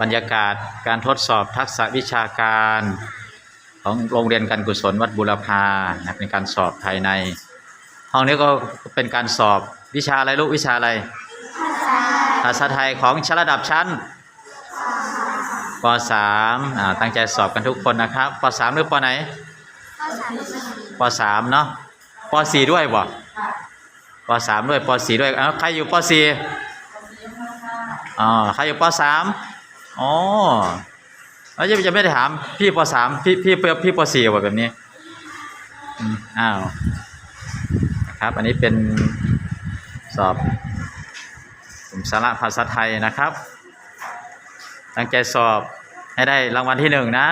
บรรยากาศการทดสอบทักษะวิชาการของโรงเรียนการกุศลวัดบุรพานะเป็นการสอบภายใน ห้องนี้ก็เป็นการสอบวิชาอะไรลูกวิชาอะไรภาษาไทยของชั้นระดับชั้นป .3 ตั้งใจสอบกันทุกคนนะครับป .3 หรือปไหนป .3 เนาะป .4 ด้วยบ่ป .3 ด้วยป .4 ด้วยเอ้าใครอยู่ป .4 อ๋อใครอยู่ป .3 อ๋อแล้วจะจะไม่ได้ถามพี่ป .3 พี่พี่พี่พี่ป .4 ว่แบบนี้อ้าวนะครับ อันนี้เป็นสอบกลุ่มสาระภาษาไทยนะครับ ตั้งใจสอบให้ได้รางวัลที่หนึ่งนะ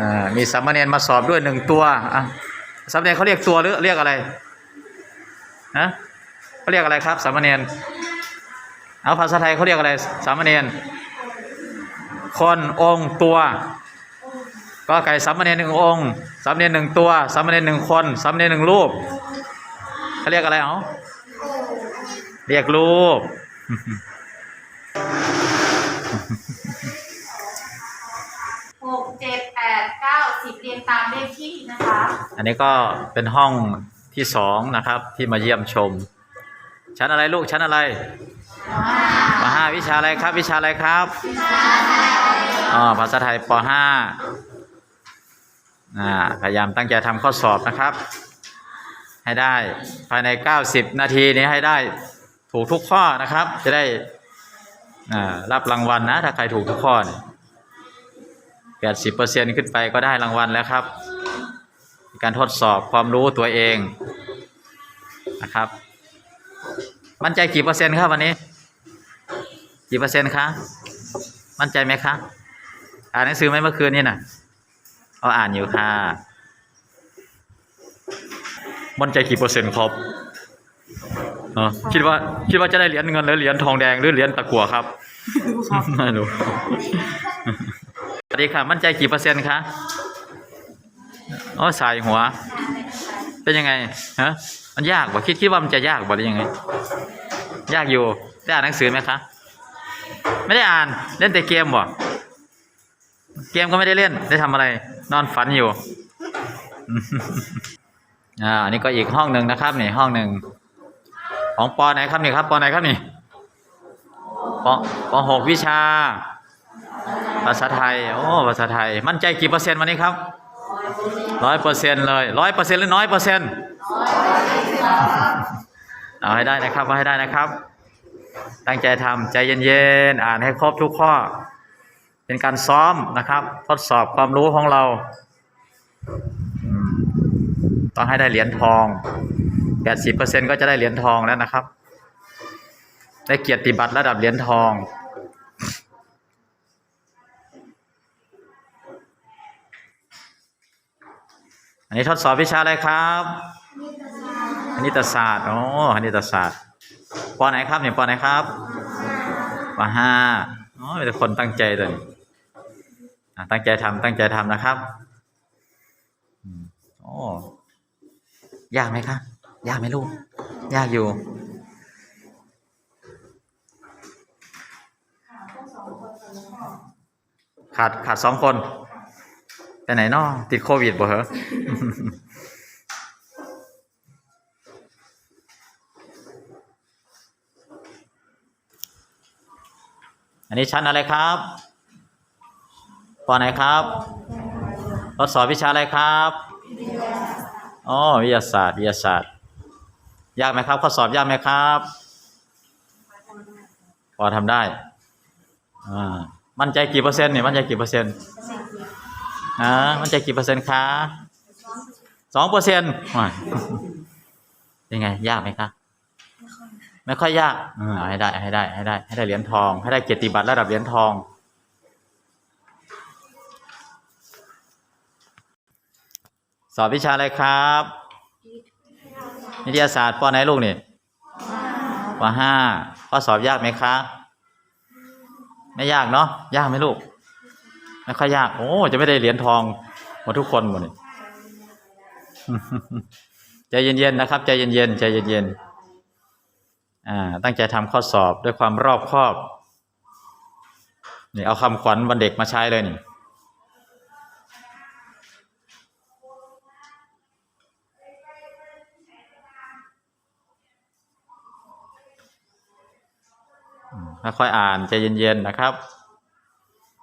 อ่ามีสามเณรมาสอบด้วยหนึ่งตัวสามเณรเขาเรียกตัวหรือเรียกอะไร ฮะเขาเรียกอะไรครับสามเณรเอาภาษาไทยเขาเรียกอะไรสามเณรคนองค์ตัว ก็ไก่สามเณรหนึ่งองค์สามเณรหนึ่งตัวสามเณรหนึ่งคนสามเณรหนึ่งรูปเขาเรียกอะไรเอาเรียกรูปหกเจ็ดแปดเก้าสิบเรียงตามเลขที่นะคะ อันนี้ก็เป็นห้อง ที่สองนะครับที่มาเยี่ยมชม ชั้นอะไรลูกชั้นอะไรปห้าวิชาอะไรครับ วิชาอะไรครับอ๋อภาษาไทยปห้าพยายามตั้งใจทำข้อสอบนะครับ ให้ได้ภายใน 90 นาทีนี้ให้ได้ถูกทุกข้อนะครับ จะได้รับรางวัลนะ ถ้าใครถูกทุกข้อเนี่ยแปดสิบเปอร์เซ็นขึ้นไปก็ได้รางวัลแล้วครับ การทดสอบความรู้ตัวเอง นะครับ มั่นใจกี่เปอร์เซ็นต์ครับวันนี้ กี่เปอร์เซ็นต์คะมั่นใจไหมคะอ่านหนังสือไหมเมื่อคืนนี่น่ะเอาอ่านอยู่ค่ะ มั่นใจกี่เปอร์เซ็นต์ครับเออคิดว่าคิดว่าจะได้เหรียญเงินหรือเหรียญทองแดงหรือเหรียญตะกั่วครับไม่รู้สวัสดีค่ะ มั่นใจกี่เปอร์เซ็นต์คะอ๋อสายหัว เป็นยังไงฮะ มันยากบ่คิดคิดว่ามันจะยากบ่หรือยังไง ยากอยู่ ได้อ่านหนังสือไหมคะ ไม่ได้อ่าน เล่นแต่เกมบ่ เกมก็ไม่ได้เล่น ได้ทำอะไร นอนฝันอยู่ อ่า อันนี้ก็อีกห้องหนึ่งนะครับนี่ห้องหนึ่ง ของปอไหนครับนี่ครับ ปอไหนครับนี่ปอปอหกวิชา ภาษาไทย โอ้ ภาษาไทย มั่นใจกี่เปอร์เซ็นต์วันนี้ครับร้อยเปอร์เซ็นต์เลยร้อยเปอร์เซ็นต์หรือน้อยเปอร์เซ็นต์ เอาให้ได้นะครับเอาให้ได้นะครับ ตั้งใจทำใจเย็นๆอ่านให้ครบทุกข้อ เป็นการซ้อมนะครับ ทดสอบความรู้ของเรา ต้องให้ได้เหรียญทอง80%ก็จะได้เหรียญทองแล้วนะครับ ได้เกียรติบัตรระดับเหรียญทองอันนี้ทดสอบวิชาอะไรครับ ณิตศาสตร์โอ้คณิตศาสตร์ปอไหนครับเนี่ยปอไหนครับปห้าอ๋อเป็นคนตั้งใจเลยตั้งใจทำตั้งใจทำนะครับอืมโอ้ยากไหมครับยากไหมลูก ยากอยู่ขาดขาดสองคนไปไหนนอติดโควิดบ่เหรอ อันนี้ชั้นอะไรครับปอไหนครับทดสอบวิชาอะไรครับอ๋อวิทยาศาสตร์วิทยาศาสตร์ ยากไหมครับ ข้อสอบยากไหมครับพอทำได้อ่ามั่นใจกี่เปอร์เซ็นต์เนี่ยมั่นใจกี่เปอร์เซ็นต์อ่ามั่นใจกี่เปอร์เซ็นต์คะสองเปอร์เซ็นต์ยังไง ยากไหมคะ ไม่ค่อยยากอืมเอาให้ได้ ให้ได้ ให้ได้ ให้ได้เหรียญทอง ให้ได้เกียรติบัตรระดับเหรียญทอง สอบวิชาอะไรครับวิทยาศาสตร์ปอไหนลูกนี่ปห้าข้อสอบยากไหมคะไม่ยากเนาะยากไหมลูก ไม่ค่อยยาก โอ้จะไม่ได้เหรียญทองหมดทุกคนหมดนี่ใจเย็นๆนะครับ ใจเย็นๆใจเย็นๆอ่า ตั้งใจทำข้อสอบด้วยความรอบคอบนี่เอาคำขวัญวันเด็กมาใช้เลยนี่ค่อยอ่านใจเย็นๆนะครับ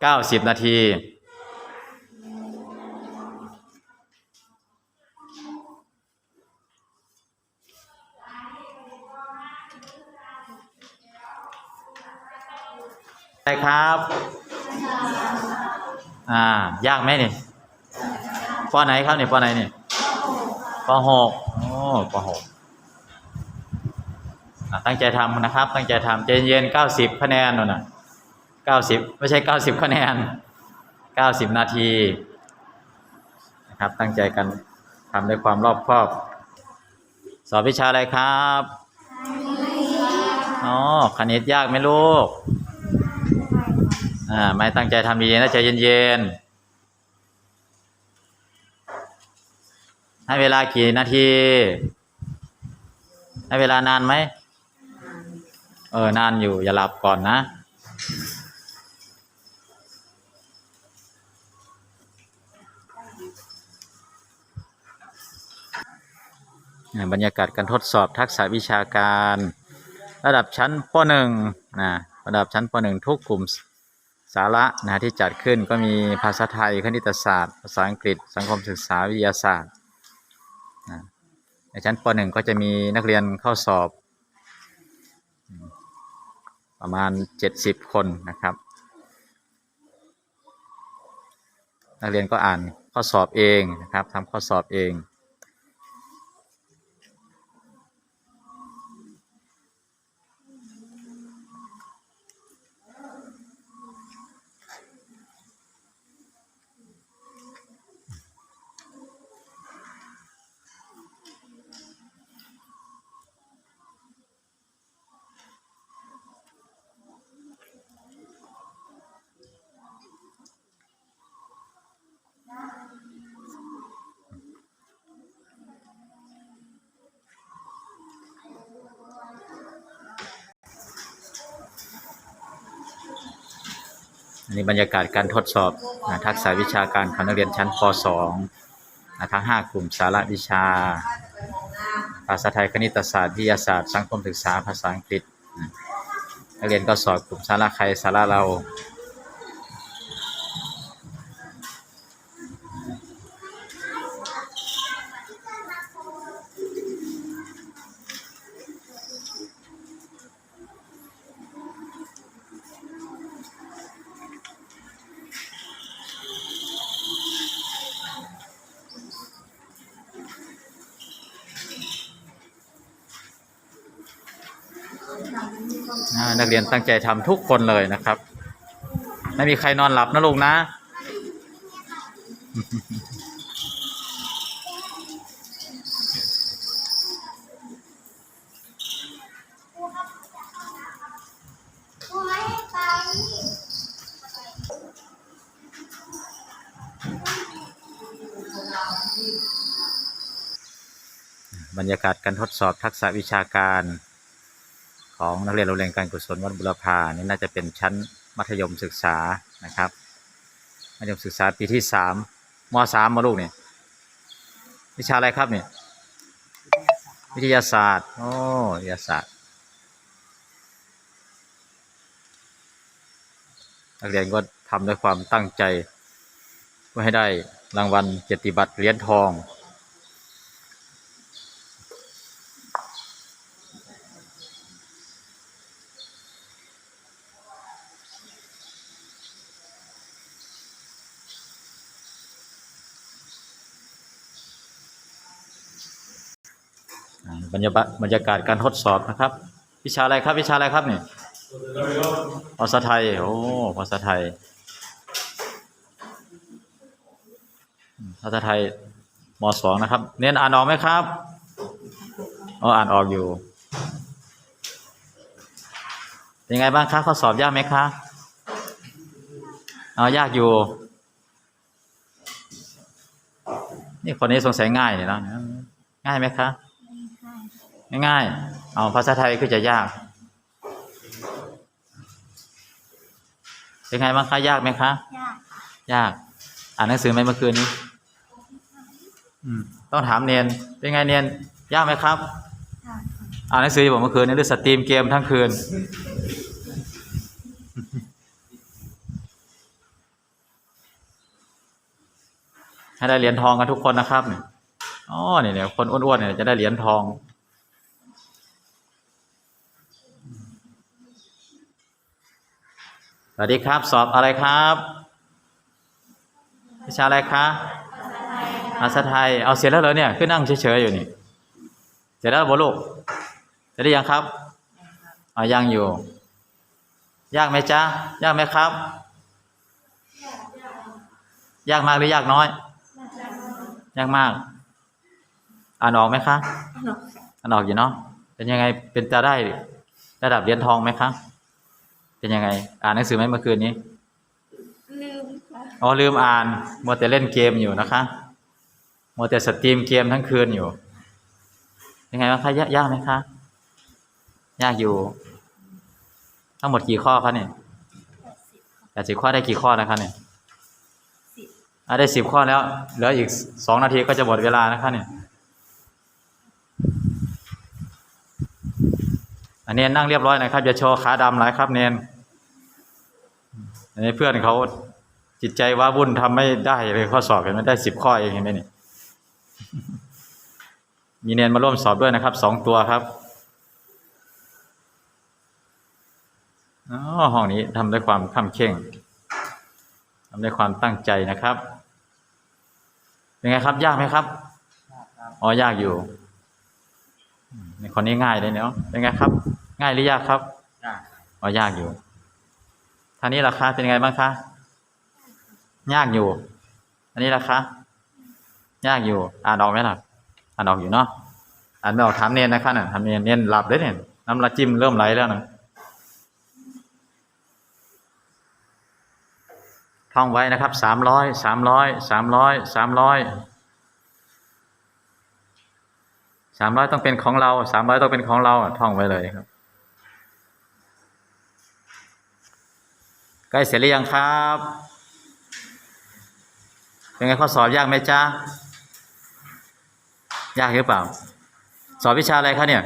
เก้าสิบนาที อะไรครับ อ่า ยากไหมเนี่ยปอไหนครับเนี่ยปอไหนเนี่ยปอหกโอ้ปอหกตั้งใจทำนะครับ ตั้งใจทำใจเย็นเก้าสิบคะแนนน่นะเก้าสิบไม่ใช่เก้าสิบคะแนนเก้าสิบนาทีนะครับ ตั้งใจกันทำด้วยความรอบคอบ สอบวิชาอะไรครับ อ๋อ คณิตยากไหมลูก อ่าไม่ตั้งใจทำดีๆนะใจเย็นๆให้เวลากี่นาที ให้เวลานานไหมเออนานอยู่อย่าหลับก่อนนะอ่าบรรยากาศการทดสอบทักษะวิชาการ ระดับชั้นป .1 นะระดับชั้นป .1 ทุกกลุ่ม สาระนะที่จัดขึ้นก็มีภาษาไทยคณิตศาสตร์ ภาษาอังกฤษ สังคมศึกษาวิทยาศาสตร์นะในชั้นป .1 ก็จะมีนักเรียนเข้าสอบ ประมาณ 70 คนนะครับ นักเรียนก็อ่านข้อสอบเองนะครับทำข้อสอบเอง นนี้บรรยากาศการทดสอบนะทักษะวิชาการของนักเรียนชั้นป .2 นะทั้ง 5 กลุ่มสาระวิชา ภาษาไทยคณิตศาสตร์วิทยาศาสตร์ สังคมศึกษาภาษาอังกฤษนักเรียนก็สอบกลุ่มสาระใครสาระเรา นักเรียนตั้งใจทำทุกคนเลยนะครับ ไม่มีใครนอนหลับนะลูกนะ บรรยากาศการทดสอบทักษะวิชาการ ของนักเรียนโรงเรียนการกุศลวัดบุรพานี่น่าจะเป็นชั้นมัธยมศึกษานะครับ มัธยมศึกษาปีที่สามมสามมาลูกเนี่ยวิชาอะไรครับเนี่ยวิทยาศาสตร์โอ้วิทยาศาสตร์นักเรียนก็ทำด้วยความตั้งใจเพื่อให้ได้รางวัลเกียรติบัตรเหรียญทอง บรรยากาศบรรยากาศการทดสอบนะครับ วิชาอะไรครับวิชาอะไรครับเนี่ยภาษาไทยโอ้ภาษาไทยมภาษาไทยมสองนะครับ เน้นอ่านออกไหมครับอ๋ออ่านออกอยู่เป็นไงบ้างคะข้อสอบยากไหมคะอ๋อยากอยู่ นี่คนนี้สงสัยง่ายเลยนะง่ายไหมคะ ง่ายๆ เอาภาษาไทยคือจะยาก เป็นไงบ้างคะยากไหมคะยากค่ะยาก อ่านหนังสือไหมเมื่อคืนนี้อืมต้องถามเนียนเป็นไงเนียนยากไหมครับยากค่ะอ่านหนังสืออยู่เมื่อคืนนี้หรือสตรีมเกมทั้งคืน ให้ได้เหรียญทองกันทุกคนนะครับเนี่ยอ๋อเนี่ยเนี่ยคนอ้วนๆเนี่ยจะได้เหรียญทอง สวัสดีครับ สอบอะไรครับวิชาอะไรคะภาษาไทย เอาเสร็จแล้วเหรอเนี่ยขึ้นนั่งเฉยๆอยู่นี่ เสร็จแล้วเหรอลูกเสร็จหรือยังครับอ๋อยังอยู่ ยากไหมจ๊ะ ยากไหมครับ ยากมากหรือยากน้อย ยากมาก อ่านออกไหมคะหนกค่ะอ่านออกอยู่เนาะ เป็นยังไง เป็นจะได้ระดับเหรียญทองไหมคะ เป็นยังไง อ่านหนังสือไหมเมื่อคืนนี้ ลืมค่ะอ๋อลืมอ่านมัวแต่เล่นเกมอยู่นะคะมัวแต่สตรีมเกมทั้งคืนอยู่ ยังไงบ้างคะยากยากไหมคะ ยากอยู่ ทั้งหมดกี่ข้อคะเนี่ยแปดสิบค่ะแปดสิบข้อได้กี่ข้อแล้วคะเนี่ยสิบอะได้สิบข้อแล้ว เหลืออีกสองนาทีก็จะหมดเวลานะคะเนี่ย อันนี้นั่งเรียบร้อยนะครับอย่าโชว์ขาดำหลายครับเนน อันนี้เพื่อนเขาจิตใจว่าวุ่นทำไม่ได้เลยข้อสอบเห็นไหมได้สิบข้อเองเห็นไหมเนี่ยมีเนนมาร่วมสอบด้วยนะครับสองตัวครับอ๋อห้องนี้ทำด้วยความข้ามเข่งทำด้วยความตั้งใจนะครับ เป็นไงครับยากไหมครับอ๋อยากอยู่อืมในคนนี้ง่ายเลยเนาะเป็นไงครับ ง่ายหรือยากครับยากอ๋อยากอยู่ท่างนี้ราคาเป็นไงบ้างคะ ยากอยู่ อันนี้ราคายากอยู่ อ่านออกไหมล่ะ อ่านออกอยู่เนาะ อ่านไม่ออกถามเนียนนะคะน่ะถามเนียนเนียนหลับเลยเนี่ยน้ำละจิ้มเริ่มไหลแล้วนะท่องไว้นะครับสามร้อยสามร้อยสามร้อยสามร้อยสามร้อยต้องเป็นของเราสามร้อยต้องเป็นของเราท่องไว้เลยครับ ใกล้เสร็จหรือยังครับ เป็นไงข้อสอบยากไหมจ๊ะ ยากหรือเปล่า สอบวิชาอะไรคะเนี่ย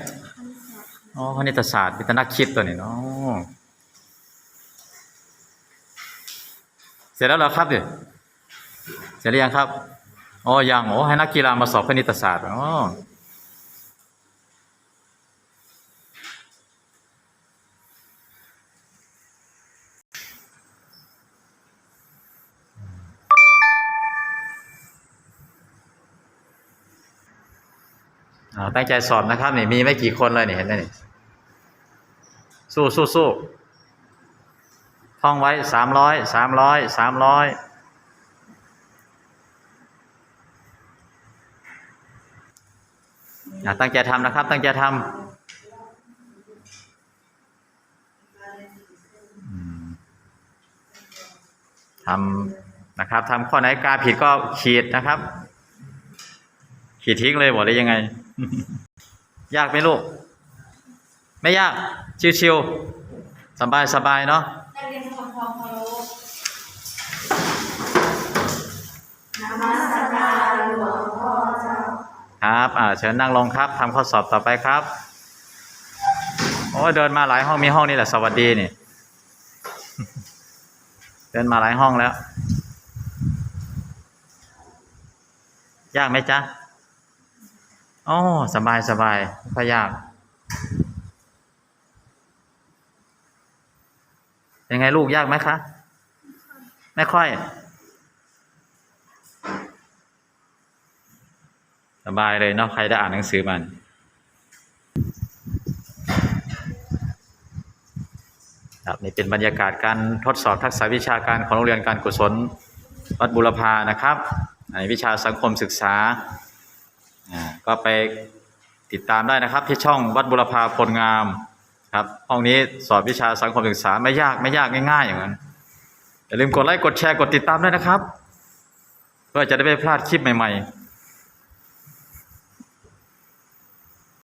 อ๋อคณิตศาสตร์เป็นตนักคิดตัวนี้เนาะเสร็จแล้วเหรอครับเนี่ยเสร็จหรือยังครับ อ๋อ ยัง โอ้ให้นักกีฬามาสอบคณิตศาสตร์ อ๋อ ตั้งใจสอบนะครับนี่มีไม่กี่คนเลยนี่เห็นไหมนี่สู้สู้สู้ท่องไว้สามร้อยสามร้อยสามร้อยตั้งใจทำนะครับ ตั้งใจทำทำนะครับทำข้อไหนกาผิดก็ขีดนะครับ ขีดทิ้งเลยบอกได้ยังไง ยากไหมลูก ไม่ยาก ชิวๆ สบายสบายๆเนาะนักเรียนทุกคร้อมเคารพครับ อ่า เชิญนั่งลงครับทำข้อสอบต่อไปครับ โอ้เดินมาหลายห้องมีห้องนี่แหละ สวัสดีนี่ เดินมาหลายห้องแล้ว ยากไหมจ๊ะ อ๋อสบายสบายไม่ค่อยยากเป็นไงลูกยากไหมคะ ไม่ค่อย สบายเลยเนาะใครได้อ่านหนังสือมันครับนี่เป็นบรรยากาศการทดสอบทักษะวิชาการของโรงเรียนการกุศลวัดบุรพานะครับในวิชาสังคมศึกษา ก็ไปติดตามได้นะครับ ที่ช่องวัดบุรพาพลงามครับห้องนี้สอบวิชาสังคมศึกษาไม่ยากไม่ยากง่าย ๆ อย่างนั้นอย่าลืมกดไลค์กดแชร์กดติดตามด้วยนะครับ เพื่อจะได้ไม่พลาดคลิปใหม่ ๆ